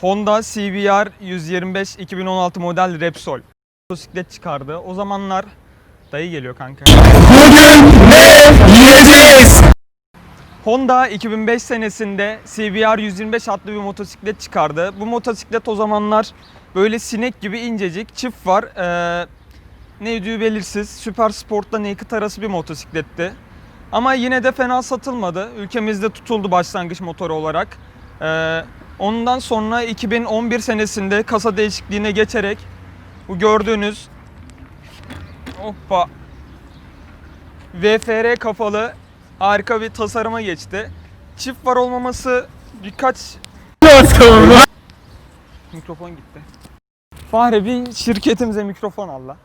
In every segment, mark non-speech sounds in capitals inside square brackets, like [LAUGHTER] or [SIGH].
Honda CBR 125 2016 model Repsol. Motosiklet çıkardı. O zamanlar dayı geliyor kanka. Honda 2005 senesinde CBR 125 adlı bir motosiklet çıkardı. Bu motosiklet o zamanlar böyle sinek gibi incecik, çift var. Ee, ne ödüğü belirsiz. Süper Sport'ta naked arası bir motosikletti. Ama yine de fena satılmadı. Ülkemizde tutuldu başlangıç motoru olarak. Ee, ondan sonra 2011 senesinde kasa değişikliğine geçerek bu gördüğünüz hoppa VFR kafalı harika bir tasarıma geçti. Çift var olmaması birkaç mikrofon gitti. Fahri bir şirketimize mikrofon Allah.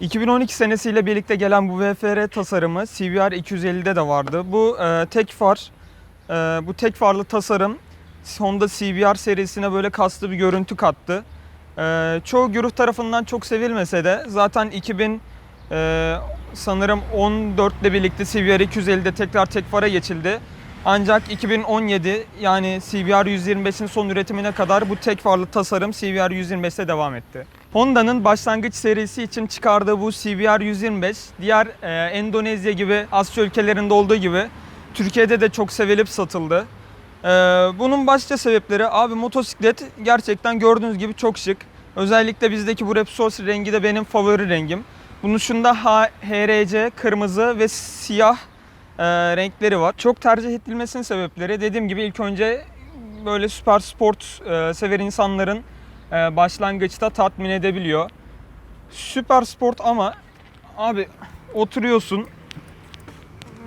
2012 senesiyle birlikte gelen bu VFR tasarımı CBR 250'de de vardı. Bu e, tek far, e, bu tek farlı tasarım Honda CBR serisine böyle kaslı bir görüntü kattı. E, çoğu güruh tarafından çok sevilmese de zaten 2000 e, sanırım 14 ile birlikte CBR 250'de tekrar tek fara geçildi. Ancak 2017 yani CBR 125'in son üretimine kadar bu tek farlı tasarım CBR 125'te devam etti. Honda'nın başlangıç serisi için çıkardığı bu CBR 125 diğer e, Endonezya gibi Asya ülkelerinde olduğu gibi Türkiye'de de çok sevilip satıldı. E, bunun başlıca sebepleri abi motosiklet gerçekten gördüğünüz gibi çok şık. Özellikle bizdeki bu Repsol rengi de benim favori rengim. Bunun H- HRC kırmızı ve siyah e, renkleri var. Çok tercih edilmesinin sebepleri dediğim gibi ilk önce böyle süper sport e, sever insanların e, başlangıçta tatmin edebiliyor. Süper sport ama abi oturuyorsun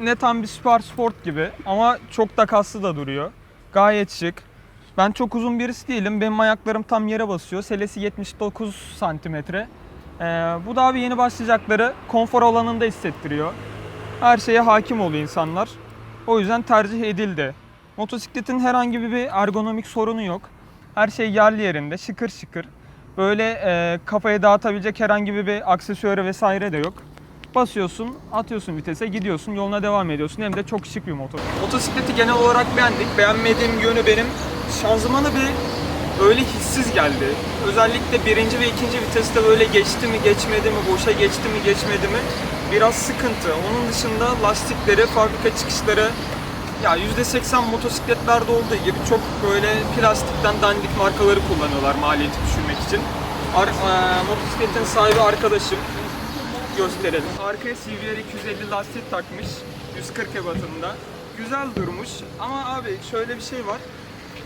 ne tam bir süper sport gibi ama çok da kaslı da duruyor. Gayet şık. Ben çok uzun birisi değilim. Benim ayaklarım tam yere basıyor. Selesi 79 santimetre. Ee, bu da abi yeni başlayacakları konfor alanında hissettiriyor. Her şeye hakim oluyor insanlar. O yüzden tercih edildi. Motosikletin herhangi bir ergonomik sorunu yok. Her şey yerli yerinde, şıkır şıkır. Böyle e, kafaya dağıtabilecek herhangi bir aksesuarı vesaire de yok. Basıyorsun, atıyorsun vitese, gidiyorsun, yoluna devam ediyorsun. Hem de çok şık bir motor. Motosikleti genel olarak beğendik. Beğenmediğim yönü benim şanzımanı bir böyle hissiz geldi. Özellikle birinci ve ikinci viteste böyle geçti mi geçmedi mi, boşa geçti mi geçmedi mi biraz sıkıntı. Onun dışında lastikleri, fabrika çıkışları ya %80 motosikletlerde olduğu gibi çok böyle plastikten dandik markaları kullanıyorlar maliyeti düşürmek için. Ar- eee, motosikletin sahibi arkadaşım gösterelim. Arkaya CBR 250 lastik takmış 140 ebatında. Güzel durmuş ama abi şöyle bir şey var.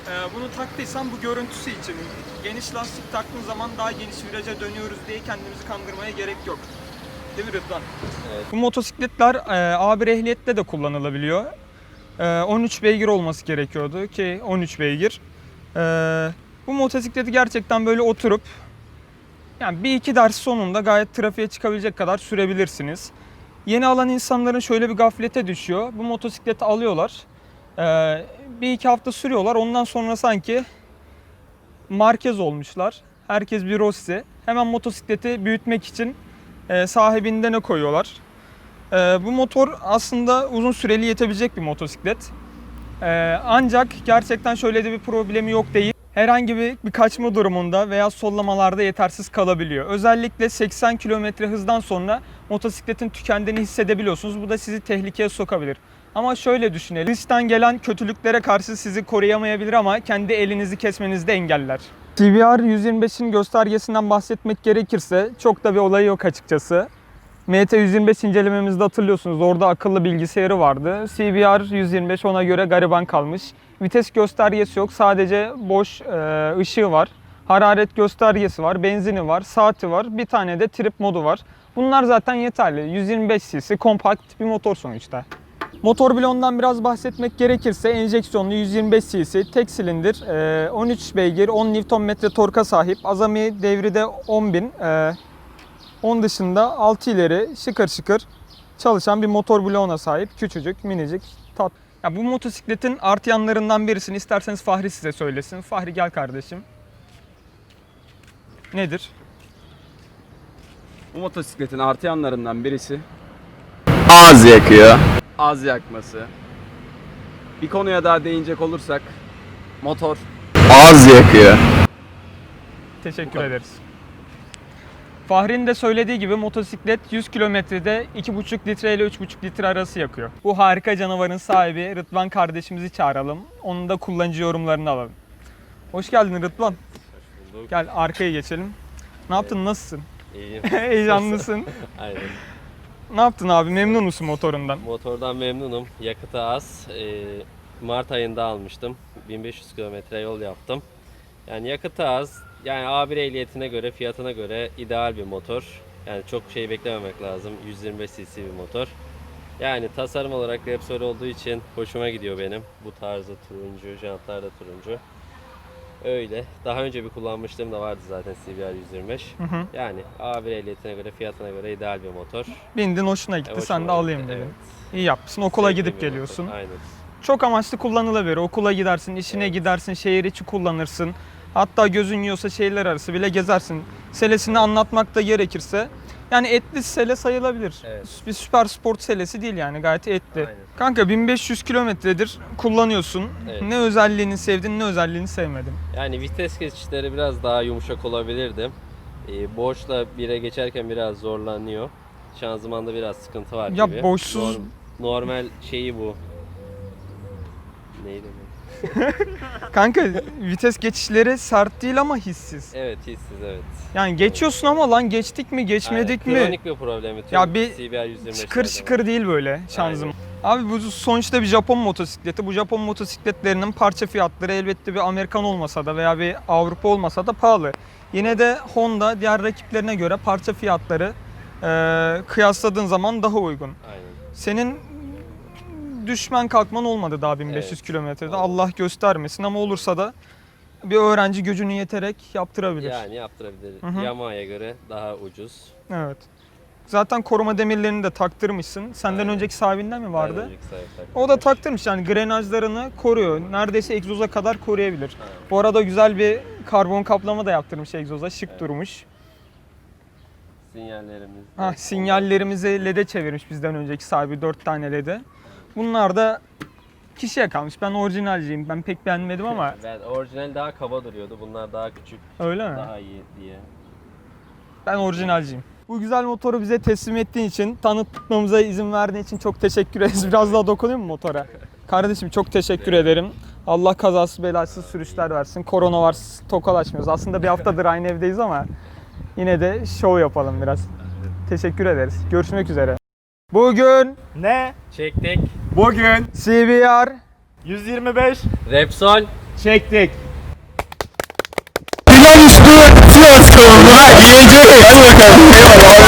Ee, bunu taktıysan bu görüntüsü için geniş lastik taktığın zaman daha geniş viraja dönüyoruz diye kendimizi kandırmaya gerek yok. Değil mi Rıdvan? Bu motosikletler e, A1 ehliyette de kullanılabiliyor. E, 13 beygir olması gerekiyordu ki 13 beygir. E, bu motosikleti gerçekten böyle oturup yani bir iki ders sonunda gayet trafiğe çıkabilecek kadar sürebilirsiniz. Yeni alan insanların şöyle bir gaflete düşüyor. Bu motosikleti alıyorlar. Ee, bir iki hafta sürüyorlar. Ondan sonra sanki markez olmuşlar. Herkes bir Rossi. Hemen motosikleti büyütmek için e, sahibinden ne koyuyorlar. Ee, bu motor aslında uzun süreli yetebilecek bir motosiklet. Ee, ancak gerçekten şöyle de bir problemi yok değil. Herhangi bir, bir kaçma durumunda veya sollamalarda yetersiz kalabiliyor. Özellikle 80 km hızdan sonra motosikletin tükendiğini hissedebiliyorsunuz. Bu da sizi tehlikeye sokabilir. Ama şöyle düşünelim. Dıştan gelen kötülüklere karşı sizi koruyamayabilir ama kendi elinizi kesmenizi de engeller. CBR 125'in göstergesinden bahsetmek gerekirse çok da bir olayı yok açıkçası. MT125 incelememizde hatırlıyorsunuz orada akıllı bilgisayarı vardı. CBR 125 ona göre gariban kalmış. Vites göstergesi yok sadece boş e, ışığı var. Hararet göstergesi var, benzini var, saati var, bir tane de trip modu var. Bunlar zaten yeterli. 125 cc kompakt bir motor sonuçta. Motor bloğundan biraz bahsetmek gerekirse enjeksiyonlu 125 cc tek silindir, e, 13 beygir, 10 Nm torka sahip. Azami devri de 10.000. Onun dışında 6 ileri şıkır şıkır çalışan bir motor bloğuna sahip. Küçücük, minicik, tat. Ya bu motosikletin artı yanlarından birisini isterseniz Fahri size söylesin. Fahri gel kardeşim. Nedir? Bu motosikletin artı yanlarından birisi Az yakıyor. az yakması. Bir konuya daha değinecek olursak motor Az yakıyor. Teşekkür ederiz. Fahri'nin de söylediği gibi motosiklet 100 kilometrede 2,5 litre ile 3,5 litre arası yakıyor. Bu harika canavarın sahibi Rıdvan kardeşimizi çağıralım. Onun da kullanıcı yorumlarını alalım. Hoş geldin Rıdvan. bulduk. Gel arkaya geçelim. Ne yaptın? Nasılsın? İyiyim. [LAUGHS] Heyecanlısın. [LAUGHS] Aynen. ne yaptın abi? Memnun musun motorundan? Motordan memnunum. Yakıtı az. Ee, Mart ayında almıştım. 1500 kilometre yol yaptım. Yani yakıtı az. Yani A1 ehliyetine göre, fiyatına göre ideal bir motor. Yani çok şey beklememek lazım. 125 cc bir motor. Yani tasarım olarak Repsol olduğu için hoşuma gidiyor benim. Bu tarzı turuncu, jantlar da turuncu. Öyle. Daha önce bir kullanmışlığım da vardı zaten CBR 125. Hı hı. Yani A1 ehliyetine göre, fiyatına göre ideal bir motor. Bindin hoşuna gitti. E, Sen de alayım dedin. evet. İyi yapmışsın. Okula Sevdiğim gidip bir geliyorsun. motor, Aynen. Çok amaçlı kullanılabilir. Okula gidersin, işine gidersin, şehir içi kullanırsın. Hatta gözün yiyorsa şehirler arası bile gezersin. Selesini anlatmak da gerekirse. Yani etli sele sayılabilir. Evet. Bir süper sport selesi değil yani gayet etli. Aynen. Kanka 1500 kilometredir kullanıyorsun. Evet. Ne özelliğini sevdin ne özelliğini sevmedin. Yani vites geçişleri biraz daha yumuşak olabilirdi. Ee, boşla bire geçerken biraz zorlanıyor. Şanzımanda biraz sıkıntı var Ya gibi. boşsuz- Norm- normal şeyi bu. Neydi bu? [LAUGHS] Kanka vites geçişleri sert değil ama hissiz. Evet hissiz evet. Yani geçiyorsun ama lan geçtik mi geçmedik Aynen, mi? Kronik bir problemi. Tüm Ya bir CBR 125'lerde Çıkır var. çıkır değil böyle şanzıman. Abi bu sonuçta bir Japon motosikleti. Bu Japon motosikletlerinin parça fiyatları elbette bir Amerikan olmasa da veya bir Avrupa olmasa da pahalı. Yine de Honda diğer rakiplerine göre parça fiyatları e, kıyasladığın zaman daha uygun. Aynen. Senin düşmen kalkman olmadı daha 1500 Evet, kilometrede. Allah göstermesin ama olursa da bir öğrenci gücünü yeterek yaptırabilir. Yani yaptırabilir. Hı hı. Yamaha'ya göre daha ucuz. Evet. Zaten koruma demirlerini de taktırmışsın. Senden Aynen. önceki sahibinden mi vardı? Önceki O da taktırmış yani grenajlarını koruyor. Neredeyse egzoza kadar koruyabilir. Aynen. Bu arada güzel bir karbon kaplama da yaptırmış egzoza. Şık Evet. durmuş. Sinyallerimiz. Ha, sinyallerimizi LED'e çevirmiş bizden önceki sahibi 4 tane LED'e. Bunlar da kişiye kalmış. Ben orijinalciyim. Ben pek beğenmedim ama [LAUGHS] Ben orijinal daha kaba duruyordu. Bunlar daha küçük, öyle mi? daha iyi diye. Ben orijinalciyim. Bu güzel motoru bize teslim ettiğin için, tanıtmamıza izin verdiğin için çok teşekkür ederiz. Biraz daha dokunayım mı motora? [LAUGHS] Kardeşim çok teşekkür ederim. Allah kazasız belasız sürüşler versin. Korona var, tokalaşmıyoruz. Aslında bir haftadır aynı evdeyiz ama yine de show yapalım biraz. Teşekkür ederiz. Görüşmek üzere. Bugün Ne? Çektik. Bugün CBR 125 Repsol. çektik. Plan üstü fiyat sorunu. Ha yiyecek. Hadi bakalım.